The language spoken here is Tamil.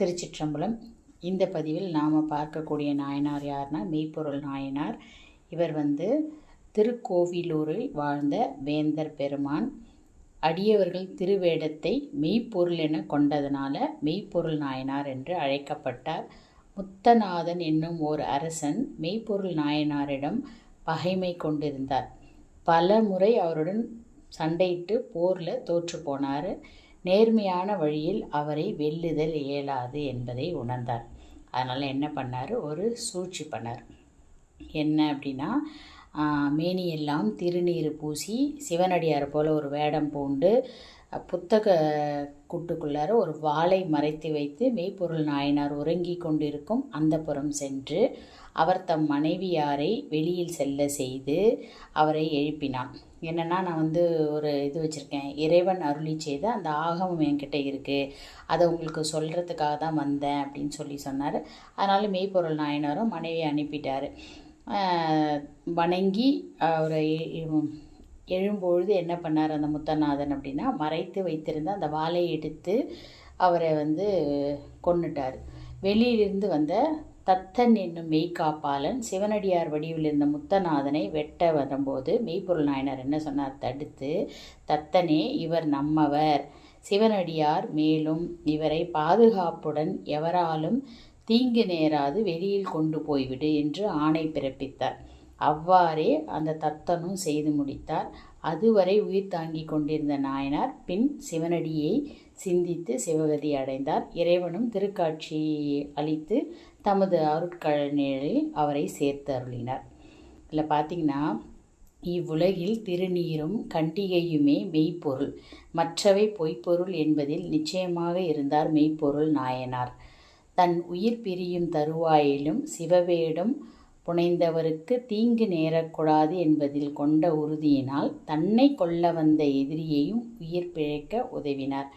திருச்சிற்றம்பலம். இந்த பதிவில் நாம் பார்க்கக்கூடிய நாயனார் யார்னா மெய்ப்பொருள் நாயனார். இவர் வந்து திருக்கோவிலூரில் வாழ்ந்த வேந்தர் பெருமான். அடியவர்கள் திருவேடத்தை மெய்ப்பொருள் என கொண்டதனால மெய்ப்பொருள் நாயனார் என்று அழைக்கப்பட்டார். முத்தநாதன் என்னும் ஓர் அரசன் மெய்ப்பொருள் நாயனாரிடம் பகைமை கொண்டிருந்தார். பல முறை அவருடன் சண்டையிட்டு போரில் தோற்று போனார். நேர்மையான வழியில் அவரை வெல்லுதல் இயலாது என்பதை உணர்ந்தார். அதனால் என்ன பண்ணார்? ஒரு சூழ்ச்சி பண்ணார். என்ன அப்படின்னா மேனியெல்லாம் திருநீர் பூசி சிவனடியார் போல் ஒரு வேடம் பூண்டு புத்தக கூட்டுக்குள்ளார ஒரு வாளை மறைத்து வைத்து மெய்ப்பொருள் நாயனார் உறங்கி கொண்டிருக்கும் அந்த புறம் சென்று அவர் தம் மனைவியாரை வெளியில் செல்ல செய்து அவரை எழுப்பினான் என்னென்னா நான் வந்து ஒரு இது வச்சுருக்கேன். இறைவன் அருளி செய்த அந்த ஆகமம் என்கிட்ட இருக்குது அதை உங்களுக்கு சொல்கிறதுக்காக தான் வந்தேன் அப்படின்னு சொல்லி சொன்னார். அதனால் மெய்ப்பொருள் நாயனாரும் மனைவியை அனுப்பிட்டார். வணங்கி அவரை எழும்பொழுது என்ன பண்ணார் அந்த முத்தநாதன் அப்படின்னா மறைத்து வைத்திருந்த அந்த வாளை எடுத்து அவரை வந்து கொன்னுட்டார். வெளியிலிருந்து வந்த தத்தன் என்னும் மெய்காப்பாளன் சிவனடியார் வடிவில் இருந்த முத்தநாதனை வெட்ட வரும்போது மெய்ப்பொருள் நாயனர் என்ன சொன்னார்? தடுத்து தத்தனே இவர் நம்மவர். சிவனடியார் மேலும் இவரை பாதுகாப்புடன் எவராலும் தீங்கு நேராது வெளியில் கொண்டு போய்விடு என்று ஆணை பிறப்பித்தார். அவ்வாறே அந்த தத்தனும் செய்து முடித்தார். அதுவரை உயிர் தாங்கி கொண்டிருந்த நாயனார் பின் சிவனடியை சிந்தித்து சிவகதி அடைந்தார். இறைவனும் திருக்காட்சி அளித்து தமது அருட்கழனில் அவரை சேர்த்து அருளினார். இதில் பார்த்திங்கன்னா இவ்வுலகில் திருநீரும் கண்டிகையுமே மெய்ப்பொருள். மற்றவை பொய்ப்பொருள் என்பதில் நிச்சயமாக இருந்தார் மெய்ப்பொருள் நாயனார். தன் உயிர் பிரியும் தருவாயிலும் சிவவேடம் புனைந்தவருக்கு தீங்கு நேரக்கூடாது என்பதில் கொண்ட உறுதியினால் தன்னை கொல்ல வந்த எதிரியையும் உயிர் பிழைக்க உதவினார்.